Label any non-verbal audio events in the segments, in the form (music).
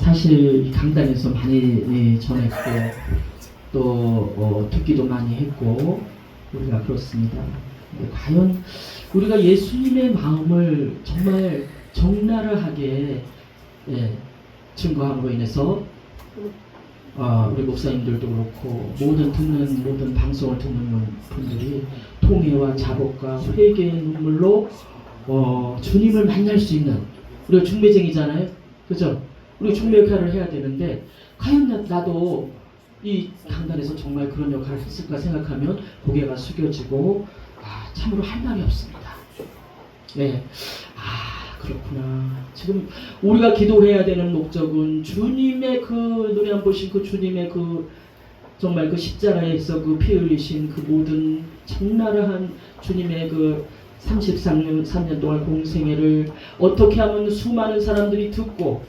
사실 이 강단에서 많이 예, 전했고 또 어, 듣기도 많이 했고 우리가 그렇습니다. 예, 과연 우리가 예수님의 마음을 정말 적나라하게 예, 증거함으로 인해서 어, 우리 목사님들도 그렇고 모든 듣는 모든 방송을 듣는 분들이 통회와 자복과 회개의 눈물로 어, 주님을 만날 수 있는 우리가 중매쟁이잖아요, 그죠? 우리 중매 역할을 해야 되는데 과연 나, 나도 이 강단에서 정말 그런 역할을 했을까 생각하면 고개가 숙여지고 아, 참으로 할 말이 없습니다. 네, 아 그렇구나. 지금 우리가 기도해야 되는 목적은 주님의 그 노래 한 보신 그 주님의 그 정말 그 십자가에서 그 피 흘리신 그 모든 적나라한 주님의 그 33년 3년 동안 공생애를 어떻게 하면 수많은 사람들이 듣고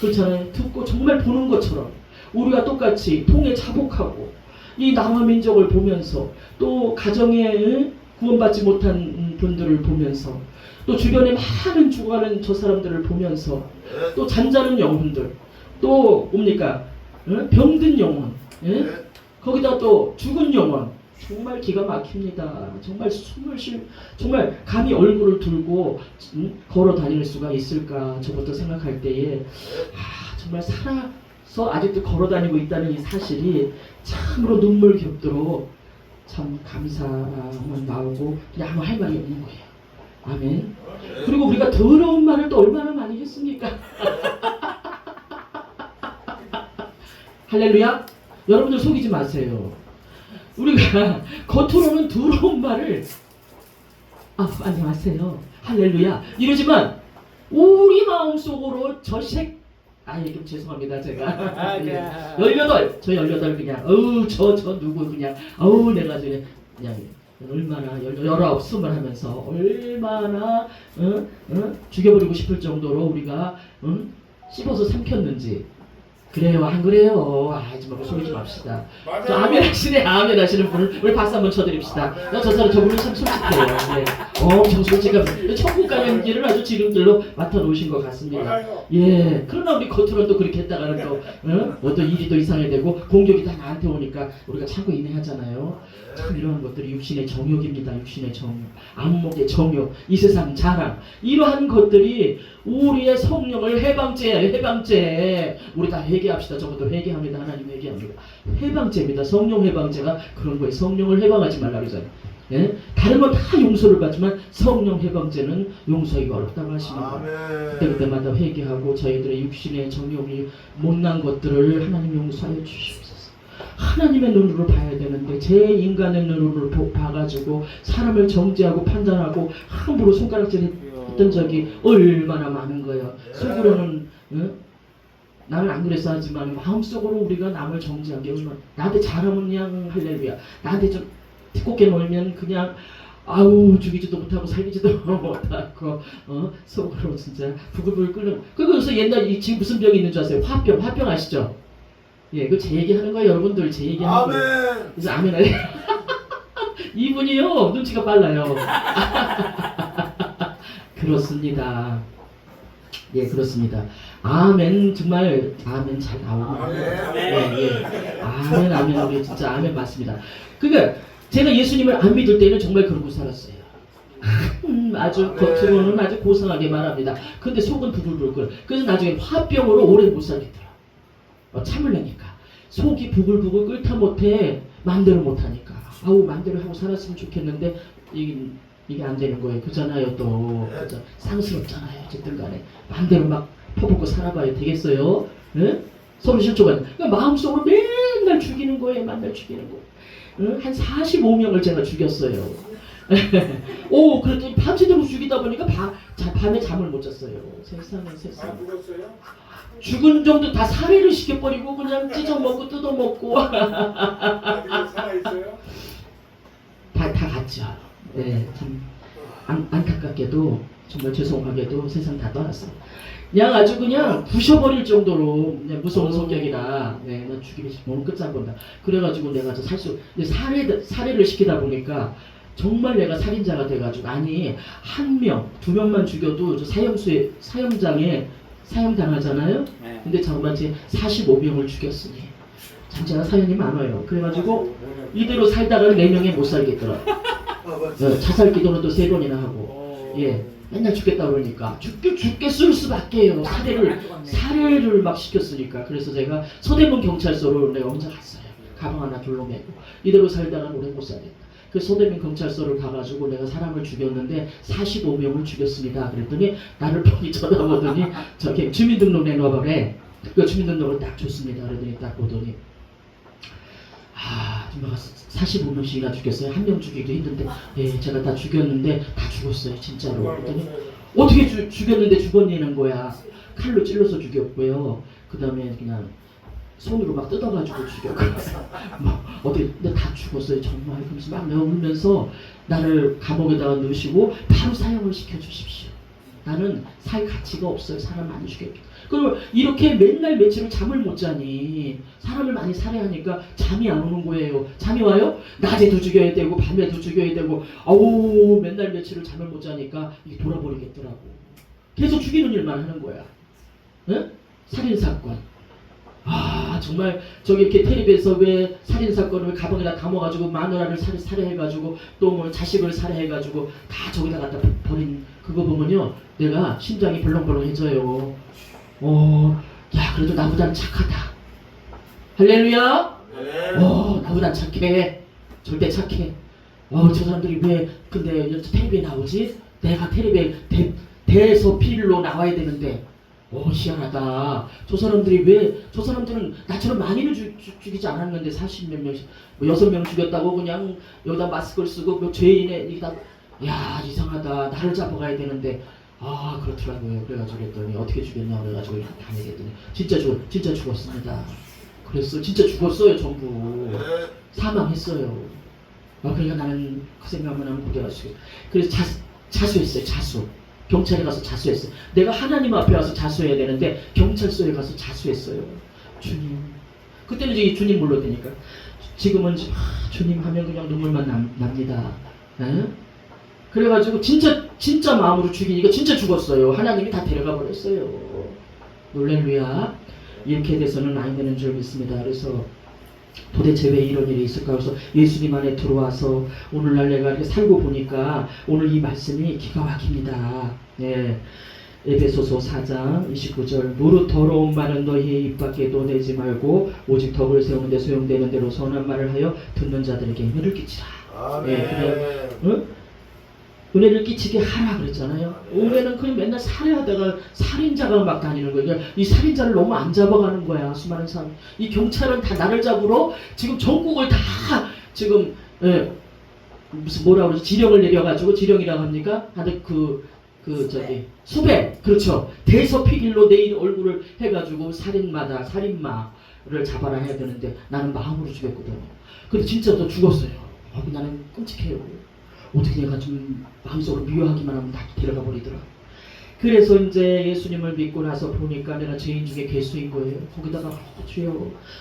그렇잖아요. 듣고 정말 보는 것처럼 우리가 똑같이 통에 자복하고 이 남한 민족을 보면서 또 가정에 응? 구원받지 못한 분들을 보면서 또 주변에 많은 죽어가는 저 사람들을 보면서 또 잔자는 영혼들 또 뭡니까 응? 병든 영혼 예? 거기다 또 죽은 영혼 정말 기가 막힙니다. 정말 숨을 쉴 정말 감히 얼굴을 들고 음, 걸어 다닐 수가 있을까 저부터 생각할 때에 아 정말 살아서 아직도 걸어 다니고 있다는 이 사실이 참으로 눈물 겹도록 참 감사만 나오고 그냥 아무 할 말이 없는 거예요. 아멘. 그리고 우리가 더러운 말을 또 얼마나 많이 했습니까? (laughs) 할렐루야. 여러분들 속이지 마세요. 우리가 (laughs) 겉으로는 더러운 말을 아 안녕하세요. 할렐루야. 이러지만 우리 마음속으로 저색 아 이게 죄송합니다 제가 예. (laughs) 열여덟 저 열여덟 그냥 어우 저 저 누구 그냥 어우 내가 저래 그냥 얼마나 열- 열아홉 스물 하면서 얼마나 어? 어? 죽여버리고 싶을 정도로 우리가 응? 씹어서 삼켰는지 그래요. 안 그래요? 아 하지 말고 소리 좀 합시다. 저 아멘 하시네. 아멘 하시는 분을 우리 박수 한번 쳐드립시다. 나저 사람 저분은 참 솔직해요. 예. 엄청 솔직한 천국 가는 길을 아주 지름길로 맡아놓으신 것 같습니다. 예. 그러나 우리 겉으로는 또 그렇게 했다가는 또 어? 어떤 일이 또 이상해 되고 공격이 다 나한테 오니까 우리가 참고 인내하잖아요. 참 이러한 것들이 육신의 정욕입니다. 육신의 정욕. 안목의 정욕. 이 세상 자랑. 이러한 것들이 우리의 성령을 해방죄 해방죄. 우리 다 회개합시다. 저것도 회개합니다. 하나님 회개합니다. 해방죄입니다. 성령 해방죄가 그런 거예요. 성령을 해방하지 말라 그러잖아요. 예? 다른 건 다 용서를 받지만 성령 해방죄는 용서하기가 어렵다고 하시는 거예요. 그때그때마다 회개하고 저희들의 육신의 정욕이 못난 것들을 하나님 용서하여 주시옵소서. 하나님의 눈으로 봐야 되는데 제 인간의 눈으로 보- 봐가지고 사람을 정죄하고 판단하고 함부로 손가락질 했던 적이 얼마나 많은 거예요. 속으로는 응? 나는 안 그랬어 하지만 마음속으로 우리가 남을 정죄한 게 얼마나 나한테 잘하면 그냥 할렐루야 나한테 좀 뒷곱게 놀면 그냥 아우 죽이지도 못하고 살리지도 (laughs) 못하고 어 속으로 진짜 부글부글 끓는 그래서 옛날 이 지금 무슨 병이 있는 줄 아세요? 화병 화병 아시죠? 예, 그제 얘기하는 거예요, 여러분들 제 얘기하는 거예요. 아멘. 그래서 아멘 해. (laughs) 이분이요 눈치가 빨라요. (laughs) 그렇습니다. 예, 그렇습니다. 아멘 정말 아멘 잘 나오고. 아멘. 예, 예. 아멘, 아멘, 아멘. 진짜 아멘 맞습니다. 그러니까 제가 예수님을 안 믿을 때는 정말 그러고 살았어요. 음, 아주 겉으로는 아주 고상하게 말합니다. 근데 속은 부글부글. 그래서 나중에 화병으로 오래 못 살겠더라. 어, 참으려니까. 속이 부글부글 끓다 못해 마음대로 못하니까. 아우 마음대로 하고 살았으면 좋겠는데 이게 이게 안 되는 거예요. 그잖아요 또 그죠? 쌍스럽잖아요. 어쨌든 간에 마음대로 막 퍼붓고 살아봐야 되겠어요. 응? 서로 실족하는. 그러니까 마음속으로 맨날 죽이는 거예요. 맨날 죽이는 거. 응? 한 45명을 제가 죽였어요. (laughs) 오, 그랬더니 밤새도록 죽이다 보니까 밤, 자, 밤에 잠을 못 잤어요. 세상에. 안 죽었어요? 죽은 정도 다 살해를 시켜버리고 그냥 찢어먹고 뜯어먹고? 다, 다 갔죠. 네, 참 안, 안타깝게도 정말 죄송하게도 세상 다 떠났어요. 그냥 아주 그냥 부셔버릴 정도로 무서운 성격이라 네, 나 죽이면 몸 끝장본다. 그래가지고 내가 저 살수 살해 살해를 시키다 보니까 정말 내가 살인자가 돼가지고 아니 한 명, 두 명만 죽여도 저 사형수에 사형장에 사형 당하잖아요. 네. 근데 자그마치 45명을 죽였으니 참 제가 사연이 많아요. 그래가지고 이대로 살다가는 4명에 못 살겠더라. 아, 어, 맞지. 자살 기도는 또 세 번이나 하고 오. 예 맨날 죽겠다 그러니까 죽게 죽게 쓸 수밖에요. 사례를 살해를 막 시켰으니까 그래서 제가 서대문 경찰서로 내가 혼자 갔어요. 가방 하나 둘러매고 이대로 살다가 오래 못 살겠다. 그 서대문 경찰서를 가가지고 내가 사람을 죽였는데 45명을 죽였습니다. 그랬더니 나를 뻔히 쳐다보더니 저기 주민등록 내놔봐래. 그 주민등록을 딱 줬습니다. 그랬더니 딱 보더니 아 정말 45명씩이나 죽였어요. 한 명 죽이기도 힘든데 예 제가 다 죽였는데 다 죽었어요 진짜로. 그랬더니 어떻게 주, 죽였는데 죽었냐는 거야. 칼로 찔러서 죽였고요. 그 다음에 그냥 손으로 막 뜯어가지고 죽였고. 뭐 (laughs) 어떻게 근데 다 죽었어요 정말. 그러면서 막 내가 울면서 나를 감옥에다가 넣으시고 바로 사형을 시켜주십시오. 나는 살 가치가 없어요. 사람 많이 죽였기. 그리고 이렇게 맨날 며칠을 잠을 못 자니 사람을 많이 살해하니까 잠이 안 오는 거예요. 잠이 와요? 낮에도 죽여야 되고 밤에도 죽여야 되고 아우 맨날 며칠을 잠을 못 자니까 이게 돌아버리겠더라고. 계속 죽이는 일만 하는 거야. 응? 살인 사건. 아 정말 저기 이렇게 텔레비에서 왜 살인 사건을 가방에다 담아가지고 마누라를 살해, 살해해가지고 또 뭐 자식을 살해해가지고 다 저기다 갖다 버린 그거 보면요 내가 심장이 벌렁벌렁해져요. 어, 야 그래도 나보단 착하다. 할렐루야. 네. 어, 나보단 착해. 절대 착해. 어, 저 사람들이 왜 근데 여기 텔레비에 나오지? 내가 텔레비에 대, 대서필로 나와야 되는데. 어, 희한하다. 저 사람들이 왜, 저 사람들은 나처럼 많이는 죽, 죽, 죽이지 않았는데 40몇 명씩, 뭐 여섯 명 죽였다고 그냥 여기다 마스크를 쓰고 뭐 죄인의, 여기다, 야, 이상하다. 나를 잡아가야 되는데. 아, 그렇더라고요. 그래가지고 그랬더니 어떻게 죽였냐 그래가지고 다 얘기했더니 진짜 죽, 진짜 죽었습니다. 그랬어. 진짜 죽었어요, 전부. 사망했어요. 아, 그러니까 나는 그 생각만 하면 고개가지고 그래서 자, 자수했어요. 자수. 경찰에 가서 자수했어요. 내가 하나님 앞에 와서 자수해야 되는데 경찰서에 가서 자수했어요. 주님. 그때는 이제 주님 불러대니까 지금은 지- 아, 주님 하면 그냥 눈물만 남, 납니다. 에? 그래가지고 진짜 진짜 마음으로 죽이니까 진짜 죽었어요. 하나님이 다 데려가 버렸어요. 놀렐루야. 이렇게 돼서는 안 되는 줄 믿습니다. 그래서 도대체 왜 이런 일이 있을까? 그래서 예수님 안에 들어와서 오늘날 내가 이렇게 살고 보니까 오늘 이 말씀이 기가 막힙니다. 예. 에베소서 4장 29절 무릇 더러운 말은 너희의 입 밖에 도 내지 말고 오직 덕을 세우는 데 소용되는 대로 선한 말을 하여 듣는 자들에게 은혜를 끼치라. 예, 응? 은혜를 끼치게 하라 그랬잖아요. 올해는 그냥 맨날 살해하다가 살인자가 막 다니는 거예요. 그러니까 이 살인자를 너무 안 잡아가는 거야. 수많은 사람. 이 경찰은 다 나를 잡으러 지금 전국을 다 지금 예, 무슨 뭐라 그러지 지령을 내려가지고 지령이라고 합니까? 다들 그, 그 저기 수배 그렇죠. 대서피길로 내일 얼굴을 해가지고 살인마다 살인마를 잡아라 해야 되는데 나는 마음으로 죽였거든요. 근데 진짜 또 죽었어요. 아, 나는 끔찍해요. 어떻게 내가 좀 마음속으로 미워하기만 하면 다 데려가 버리더라. 그래서 이제 예수님을 믿고 나서 보니까 내가 죄인 중에 괴수인 거예요. 거기다가 어, 주여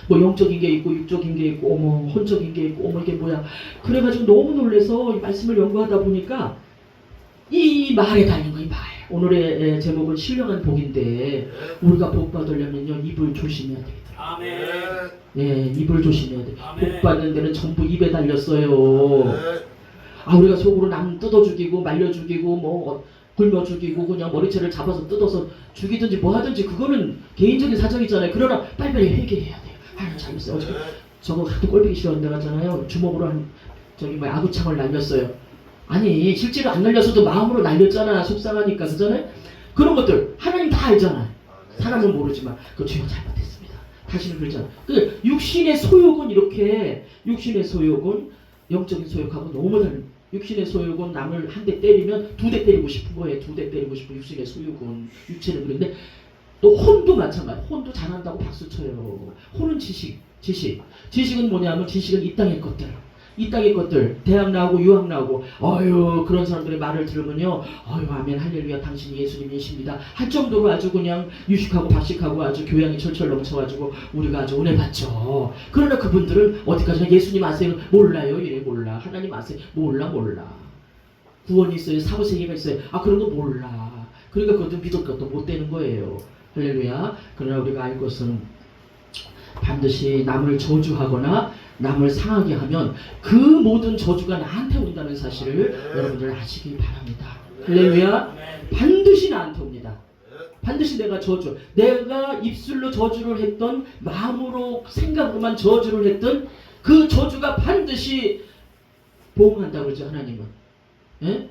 뭐 영적인 게 있고 육적인 게 있고 어머 혼적인 게 있고 어머 이게 뭐야. 그래가지고 너무 놀래서 이 말씀을 연구하다 보니까 이 말에 달린 거이 말. 오늘의 예, 제목은 신령한 복인데 우리가 복 받으려면요 입을 조심해야 되겠더라. 아멘. 예, 입을 조심해야 돼. 아멘. 복 받는 데는 전부 입에 달렸어요. 아 우리가 속으로 남 뜯어 죽이고 말려 죽이고 뭐 어, 굶어 죽이고 그냥 머리채를 잡아서 뜯어서 죽이든지 뭐 하든지 그거는 개인적인 사정이잖아요. 그러나 빨리빨리 회개해야 돼요. 아유 잘못했어요. 어저께 저거 하도 꼴보기 싫었는데 가잖아요. 주먹으로 한 저기 뭐 아구창을 날렸어요. 아니 실제로 안 날렸어도 마음으로 날렸잖아. 속상하니까 그잖아요. 그런 것들 하나님 다 알잖아. 사람은 모르지만 그 죄가 잘못했습니다. 다시는 그러잖아. 그 육신의 소욕은 이렇게 육신의 소욕은 영적인 소욕하고 너무 다른. 육신의 소욕은 남을 한 대 때리면 두 대 때리고 싶은 거예요. 두 대 때리고 싶은 육신의 소욕은 육체는 그런데 또 혼도 마찬가지. 혼도 잘한다고 박수 쳐요. 혼은 지식, 지식. 지식은 뭐냐면 지식은 이 땅의 것들. 이 땅의 것들 대학 나오고 유학 나오고. 어유 그런 사람들의 말을 들으면요. 어유 아멘 할렐루야 당신이 예수님이십니다. 할 정도로 아주 그냥 유식하고 박식하고 아주 교양이 철철 넘쳐가지고 우리가 아주 은혜 받죠. 그러나 그분들은 어디까지나 예수님 아세요? 몰라요. 이래 몰라. 하나님 아세요? 몰라 몰라. 구원이 있어요? 사후세계가 있어요? 아 그런 거 몰라. 그러니까 그것도 믿을 것도 못 되는 거예요. 할렐루야. 그러나 우리가 알 것은 반드시 남을 저주하거나 남을 상하게 하면 그 모든 저주가 나한테 온다는 사실을 여러분들 아시기 바랍니다. 할렐루야. 반드시 나한테 옵니다. 반드시 내가 저주, 내가 입술로 저주를 했던 마음으로 생각으로만 저주를 했던 그 저주가 반드시 보응한다고 그러죠 하나님은. 예?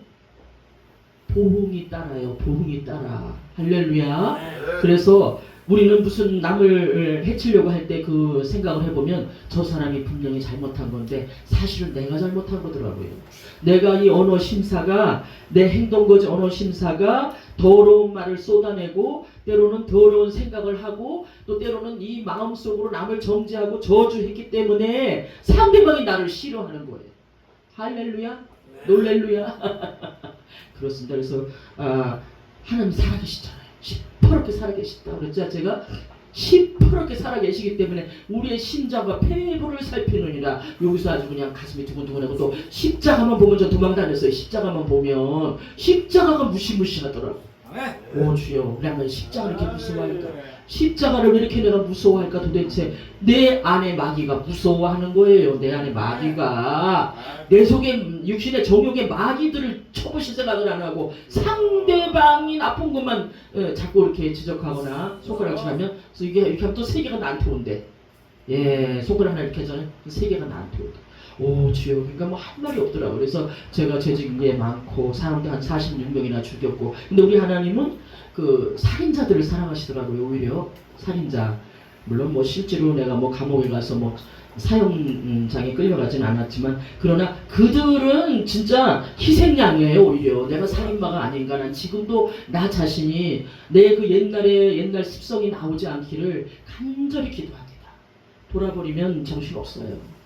보응이 따라요. 보응이 따라. 할렐루야. 그래서 우리는 무슨 남을 해치려고 할 때 그 생각을 해보면 저 사람이 분명히 잘못한 건데 사실은 내가 잘못한 거더라고요. 내가 이 언어 심사가 내 행동 거지 언어 심사가 더러운 말을 쏟아내고 때로는 더러운 생각을 하고 또 때로는 이 마음 속으로 남을 정죄하고 저주했기 때문에 상대방이 나를 싫어하는 거예요. 할렐루야, 놀렐루야. (laughs) 그렇습니다. 그래서 아, 하나님 살아계시잖아요. 시퍼렇게 살아계시다 그랬죠. 제가 시퍼렇게 살아계시기 때문에 우리의 심장과 폐부를 살피느니라 여기서 아주 그냥 가슴이 두근두근하고 또 십자가만 보면 저 도망 다녔어요. 십자가만 보면 십자가가 무시무시하더라고. 오 주여, 그러면 십자가를 이렇게 무서워할까? 십자가를 왜 이렇게 내가 무서워할까? 도대체 내 안에 마귀가 무서워하는 거예요. 내 안에 마귀가 내 속에 육신의 정욕의 마귀들을 쳐보실 생각을 안 하고 상대방이 나쁜 것만 예, 자꾸 이렇게 지적하거나 손가락질하면 그래서 이게 이렇게 하면 또 세 개가 나한테 온대. 예, 손가락 하나 이렇게 하잖아요. 세 개가 나한테 온대. 오 주여 그러니까 뭐 한 말이 없더라고 그래서 제가 재직에 많고 사람도 한 46명이나 죽였고. 근데 우리 하나님은 그 살인자들을 사랑하시더라고요 오히려. 살인자. 물론 뭐 실제로 내가 뭐 감옥에 가서 뭐 사형장에 끌려가진 않았지만 그러나 그들은 진짜 희생양이에요 오히려. 내가 살인마가 아닌가. 난 지금도 나 자신이 내 그 옛날에 옛날 습성이 나오지 않기를 간절히 기도합니다. 돌아버리면 정신 없어요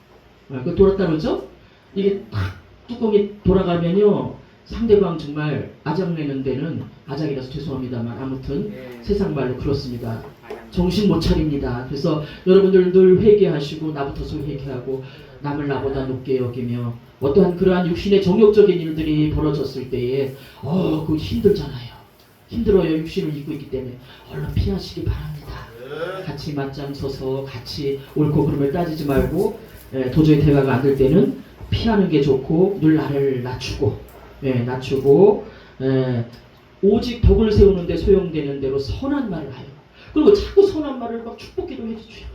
그 돌았다 그러죠 이게 탁 뚜껑이 돌아가면요 상대방 정말 아작내는 데는 아작이라서 죄송합니다만 아무튼 세상 말로 그렇습니다. 정신 못 차립니다. 그래서 여러분들 늘 회개하시고 나부터서 회개하고 남을 나보다 높게 여기며 어떠한 그러한 육신의 정욕적인 일들이 벌어졌을 때에 어, 그 힘들잖아요. 힘들어요. 육신을 입고 있기 때문에 얼른 피하시기 바랍니다. 같이 맞짱 서서 같이 옳고 그름을 따지지 말고 예, 도저히 대화가 안 될 때는 피하는 게 좋고 늘 나를 낮추고 예, 낮추고 예, 오직 덕을 세우는데 소용되는 대로 선한 말을 하여. 그리고 자꾸 선한 말을 막 축복기도 해주죠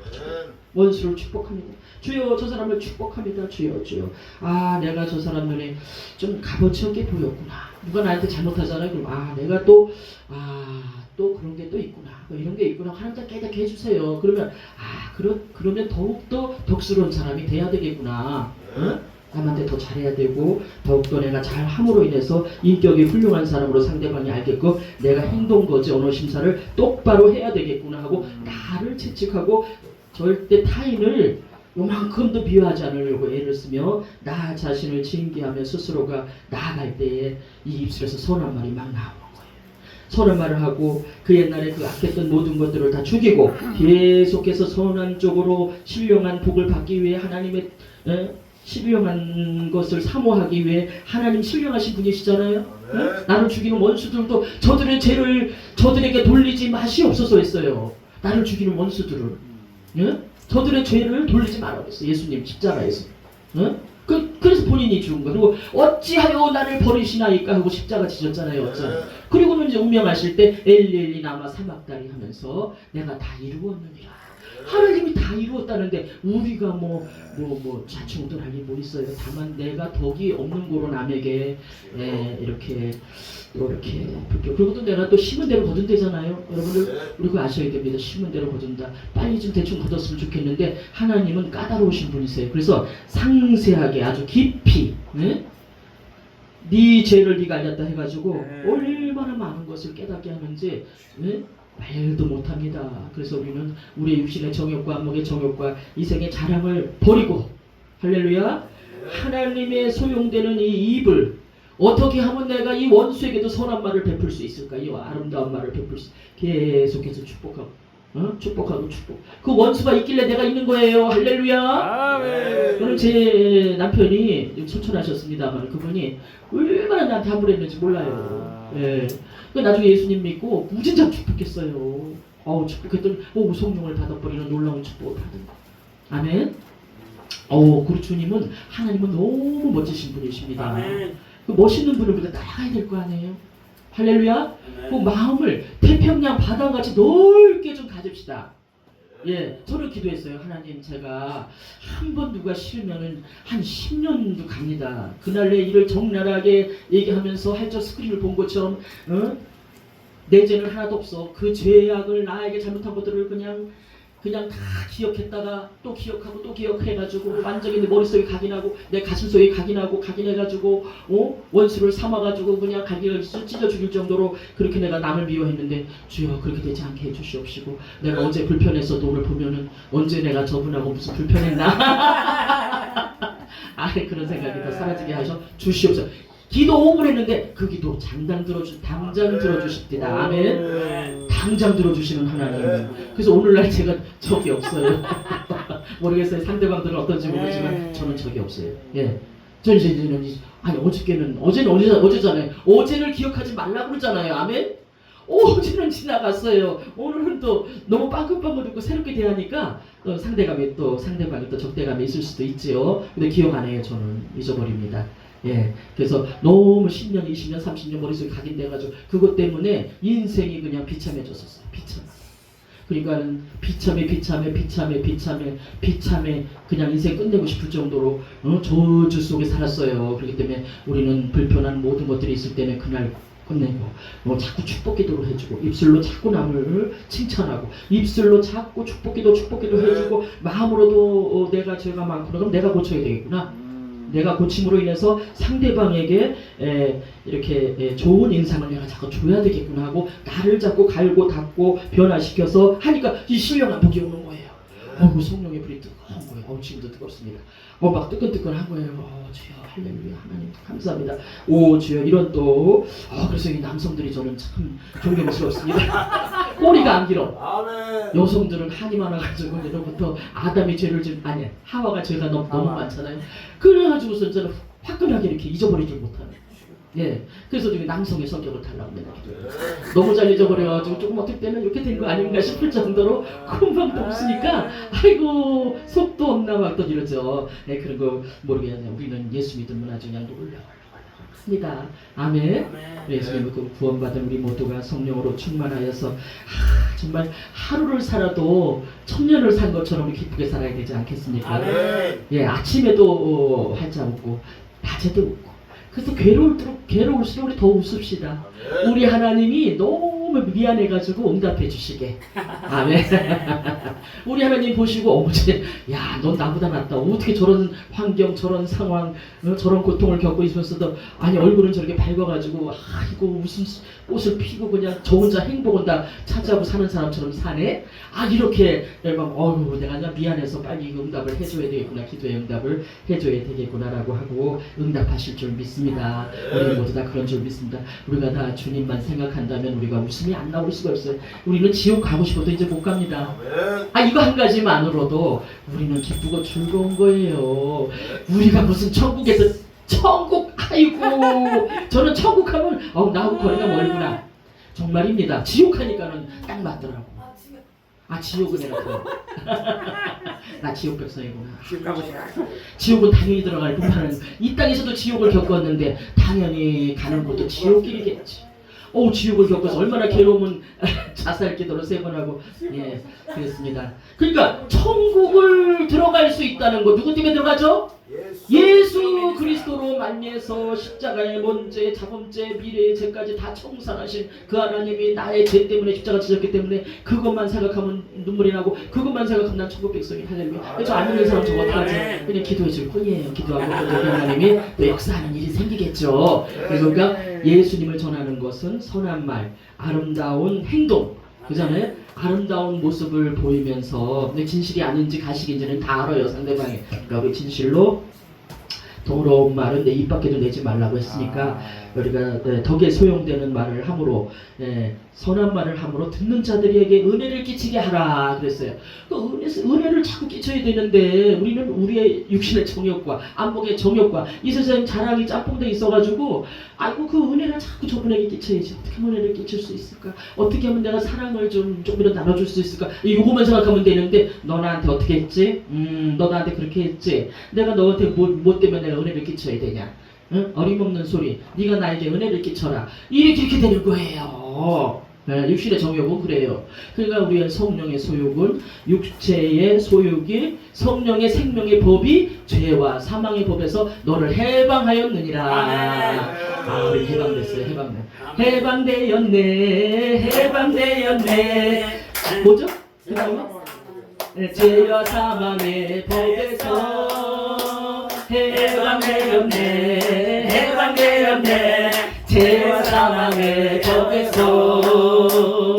원수를 축복합니다. 주여 저 사람을 축복합니다. 주여 주여. 아 내가 저 사람 눈에 좀 값어치 없게 보였구나 누가 나한테 잘못하잖아요 그럼 아 내가 또 아 또 그런 게 또 있구나. 뭐 이런 게 있구나. 하나님 깨닫게 해주세요. 그러면 아 그러, 그러면 더욱더 덕스러운 사람이 돼야 되겠구나. 응? 남한테 더 잘해야 되고 더욱더 내가 잘함으로 인해서 인격이 훌륭한 사람으로 상대방이 알겠고 내가 행동 거지 언어 심사를 똑바로 해야 되겠구나 하고 나를 채찍하고 절대 타인을 요만큼도 비하하지 않으려고 애를 쓰며 나 자신을 징계하며 스스로가 나아갈 때에 이 입술에서 선한 말이 막 나오는 거예요. 선한 말을 하고 그 옛날에 그 악했던 모든 것들을 다 죽이고 계속해서 선한 쪽으로 신령한 복을 받기 위해 하나님의 에? 신령한 것을 사모하기 위해 하나님 신령하신 분이시잖아요. 응? 나를 죽이는 원수들도 저들의 죄를 저들에게 돌리지 마시옵소서 했어요. 나를 죽이는 원수들을. 응? 저들의 죄를 돌리지 말아 그랬어. 예수님 십자가에서. 응? 그, 그래서 본인이 죽은 거. 그리고 어찌하여 나를 버리시나이까 하고 십자가 지셨잖아요. 어찌. 그리고는 이제 운명하실 때 엘리엘리 나마 사막다리 하면서 내가 다 이루었느니라. 하나님이 다 이루었다는데 우리가 뭐 뭐뭐 자충우돌할 일뭐 있어요. 다만 내가 덕이 없는 거로 남에게 예, 이렇게 또 이렇게 불교. 그리고 또 내가 또 심은 대로 거둔대잖아요. 여러분들 우리 그거 아셔야 됩니다. 심은 대로 거둔다. 빨리 좀 대충 거뒀으면 좋겠는데 하나님은 까다로우신 분이세요. 그래서 상세하게 아주 깊이 예? 네 죄를 네가 알렸다 해가지고 얼마나 많은 것을 깨닫게 하는지 예? 말도 못합니다. 그래서 우리는 우리의 육신의 정욕과 안목의 정욕과 이생의 자랑을 버리고 할렐루야 하나님의 소용되는 이 입을 어떻게 하면 내가 이 원수에게도 선한 말을 베풀 수 있을까? 이 아름다운 말을 베풀 수 계속해서 축복하고 어? 축복하고 축복. 그 원수가 있길래 내가 있는 거예요. 할렐루야. 저는 제 남편이 지금 소천하셨습니다만 그분이 얼마나 나한테 함부로 했는지 몰라요. 예. 그 나중에 예수님 믿고 무진장 축복했어요. 어우 축복했더니 오 성령을 받아버리는 놀라운 축복을 받은 아멘. 어 그리고 주님은 하나님은 너무 멋지신 분이십니다. 아멘. 그 멋있는 분을 우리가 따라가야 될 거 아니에요? 할렐루야. 그 마음을 태평양 바다같이 넓게 좀 가집시다 예, 저는 기도했어요. 하나님, 제가 한 번 누가 싫으면은 한 10년도 갑니다. 그날 내 일을 적나라하게 얘기하면서 할저 스크린을 본 것처럼, 어? 내 죄는 하나도 없어. 그 죄악을 나에게 잘못한 것들을 그냥 그냥 다 기억했다가 또 기억하고 또 기억해가지고 완전히 내 머릿속에 각인하고 내 가슴속에 각인하고 각인해가지고 어? 원수를 삼아가지고 그냥 갈기를 찢어 죽일 정도로 그렇게 내가 남을 미워했는데 주여 그렇게 되지 않게 해주시옵시고 내가 어제 불편했어도 오늘 보면은 언제 내가 저분하고 무슨 불편했나? (laughs) 아예 그런 생각이 더 사라지게 하셔 주시옵소서. 기도 5분 했는데 그 기도 장당 들어주 당장 들어주십니다. 아멘 당장 들어주시는 하나님 그래서 오늘날 제가 적이 없어요. (laughs) 모르겠어요. 상대방들은 어떤지 모르지만 저는 적이 없어요. 예. 전 이제 이제는 이- 아니 어저께는 어제는 어제 어제잖아요. 어제를 기억하지 말라고 그러잖아요. 아멘. 어제는 지나갔어요. 오늘은 또 너무 빵긋빵긋 웃고 새롭게 대하니까 또 상대감이 또 상대방이 또 적대감이 있을 수도 있지요. 근데 기억 안 해요. 저는 잊어버립니다. 예. 그래서 너무 10년, 20년, 30년 머릿속에 각인돼가지고 그것 때문에 인생이 그냥 비참해졌었어요. 비참. 그러니까는 비참해 비참해 비참해 비참해 비참해 그냥 인생 끝내고 싶을 정도로 어, 저주 속에 살았어요. 그렇기 때문에 우리는 불편한 모든 것들이 있을 때는 그날 끝내고 어, 자꾸 축복기도를 해주고 입술로 자꾸 남을 칭찬하고 입술로 자꾸 축복기도 축복기도 해주고 마음으로도 어, 내가 죄가 많구나 그럼 내가 고쳐야 되겠구나 내가 고침으로 인해서 상대방에게 에, 이렇게 에, 좋은 인상을 내가 자꾸 줘야 되겠구나 하고 나를 자꾸 갈고 닦고 변화시켜서 하니까 이 신령한 복이 오는 거예요. 어우 성령의 불이 거예요. 어우 지금도 뜨겁습니다. 어막 뜨끈뜨끈한 거예요. 어 주여 할렐루야 하나님 감사합니다. 오 주여 이런 또 어, 그래서 이 남성들이 저는 참 존경스럽습니다. (laughs) 꼬리가 안 길어. 아멘. 여성들은 한이 많아가지고 예로부터 아담이 죄를 지 아니 하와가 죄가 너무, 너무. 많잖아요. 그래가지고서 저는 화끈하게 이렇게 잊어버리지 못하는. 예, 그래서 지금 남성의 성격을 기도해요. 너무 잘 잊어버려가지고 조금 어떻게 때는 이렇게 된 거 아닌가 싶을 정도로 금방도 없으니까 아이고 속도 없나 막 또 이러죠. 네, 그런 거 모르겠네요. 우리는 예수 믿으면 아주 그냥 놀라워습니다 아멘. 아멘. 예수님을 그 구원받은 우리 모두가 성령으로 충만하여서 하, 정말 하루를 살아도 천년을 산 것처럼 기쁘게 살아야 되지 않겠습니까? 아멘. 예, 아침에도 어, 활짝 웃고 낮에도 웃고 그래서 괴로울수록 괴로울수록 더 웃읍시다. 우리 하나님이 너무 미안해가지고 응답해 주시게. 아멘. (laughs) 우리 하나님 보시고 어머니, 야, 넌 나보다 낫다. 어떻게 저런 환경, 저런 상황, 어, 저런 고통을 겪고 있으면서도 아니 얼굴은 저렇게 밝아가지고 아이고 무슨 꽃을 피고 그냥 저 혼자 행복은 다 차지하고 사는 사람처럼 사네. 아 이렇게 막 어휴 내가 그냥 미안해서 빨리 응답을 해줘야 되겠구나 기도의 응답을 해줘야 되겠구나라고 하고 응답하실 줄 믿습니다. 우리 모두 다 그런 줄 믿습니다. 우리가 다 주님만 생각한다면 우리가 웃음 이 안 나올 수가 없어요. 우리는 지옥 가고 싶어도 이제 못 갑니다. 아멘. 아 이거 한 가지만으로도 우리는 기쁘고 즐거운 거예요. 우리가 무슨 천국에서 천국 아이고 저는 천국 하면 어우 나하고 거리가 멀구나. 정말입니다. 지옥 하니까는 딱 맞더라고. 아 지옥은 내가 그. (laughs) 나 지옥 백성이구나. 지옥은 당연히 들어갈 뿐만은 이 땅에서도 지옥을 겪었는데 당연히 가는 곳도 지옥길이겠지. 오 지옥을 겪어서 얼마나 괴로움은 (laughs) 자살 기도를 세 번 하고 예 그랬습니다. 그러니까 천국을 들어갈 수 있다는 거 누구 때문에 들어가죠? 예수 그리스도로 만미해서 십자가의 먼죄, 자범죄, 미래의 죄까지 다 청산하신 그 하나님이 나의 죄 때문에 십자가 지셨기 때문에 그것만 생각하면 눈물이 나고 그것만 생각하면 난 천국 백성이 할렐루야. 저안 믿는 사람 저거 어떡하지? 그냥 기도해 줄 뿐이에요. 기도하고 또 우리 하나님이 또 역사하는 일이 생기겠죠. 그러니까 예수님을 전하는 것은 선한 말, 아름다운 행동, 그잖아요. 아름다운 모습을 보이면서 내 진실이 아닌지 가식인지는 다 알아요 상대방이. 그러니까 우리 진실로 더러운 말은 내 입 밖에도 내지 말라고 했으니까 우리가 예, 덕에 소용되는 말을 함으로 예, 선한 말을 함으로 듣는 자들에게 은혜를 끼치게 하라 그랬어요. 그 은혜, 은혜 를 자꾸 끼쳐야 되는데 우리는 우리의 육신의 정욕과 안목의 정욕과 이 세상 자랑이 짬뽕돼 있어가지고 아이고 그 은혜를 자꾸 저분에게 끼쳐야지. 어떻게 은혜를 끼칠 수 있을까? 어떻게 하면 내가 사랑을 좀 조금이라도 나눠줄 수 있을까? 이거만 생각하면 되는데 너 나한테 어떻게 했지? 음 너 나한테 그렇게 했지? 내가 너한테 뭐, 뭐 때문에 내가 은혜를 끼쳐야 되냐 응? 어림없는 소리 네가 나에게 은혜를 끼쳐라 이렇게 이렇게 되는 거예요 네, 육신의 정욕은 그래요 그러니까 우리의 성령의 소욕은 육체의 소욕이 성령의 생명의 법이 죄와 사망의 법에서 너를 해방하였느니라 아, 우리 해방됐어요, 해방돼. 해방되었네, 해방되었네. 뭐죠? 그 다음에? 네, 죄와 사망의 법에서 해방되었네, 해방되었네. 죄와 사망의 법에서.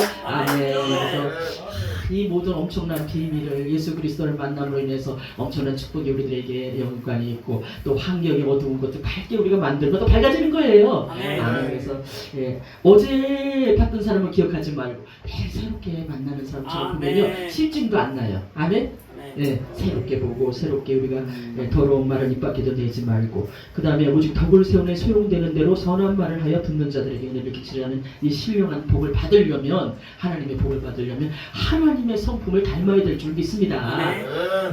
이 모든 엄청난 비밀을 예수 그리스도를 만남으로 인해서 엄청난 축복이 우리들에게 영광이 있고 또 환경이 어두운 것들 밝게 우리가 만들고 또 밝아지는 거예요. 아멘. 그래서 예, 어제 봤던 사람을 기억하지 말고 매일 새롭게 만나는 사람처럼. 보면요 실증도 안 나요. 아멘. 예, 새롭게 보고 새롭게 우리가 예, 더러운 말을 입 밖에도 내지 말고 그 다음에 오직 덕을 세우내 소용되는 대로 선한 말을 하여 듣는 자들에게 은혜를 끼치려는 이 신령한 복을 받으려면 하나님의 복을 받으려면 하나님의 성품을 닮아야 될 줄 믿습니다.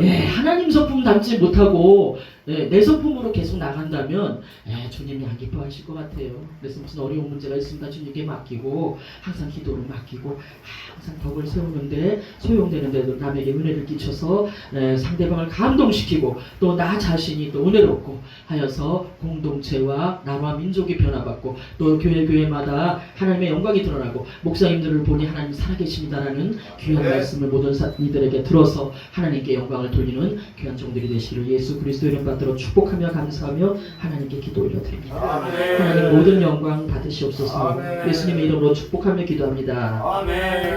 예, 하나님 성품 닮지 못하고 예, 내 성품으로 계속 나간다면 예, 주님이 안 기뻐하실 것 같아요. 그래서 무슨 어려운 문제가 있으면 다 주님께 맡기고 항상 기도를 맡기고 항상 덕을 세우는데 소용되는데도 남에게 은혜를 끼쳐서 예, 상대방을 감동시키고 또 나 자신이 또 은혜롭고 하여서 공동체와 나라와 민족이 변화받고 또 교회 교회마다 하나님의 영광이 드러나고 목사님들을 보니 하나님 살아계십니다라는 귀한 네. 말씀을 모든 사- 이들에게 들어서 하나님께 영광을 돌리는 귀한 종들이 되시기를 예수 그리스도 이름 받 들어 축복하며 감사하며 하나님께 기도 올려드립니다. 하나님 모든 영광 받으시옵소서 아멘. 예수님의 이름으로 축복하며 기도합니다. 아멘.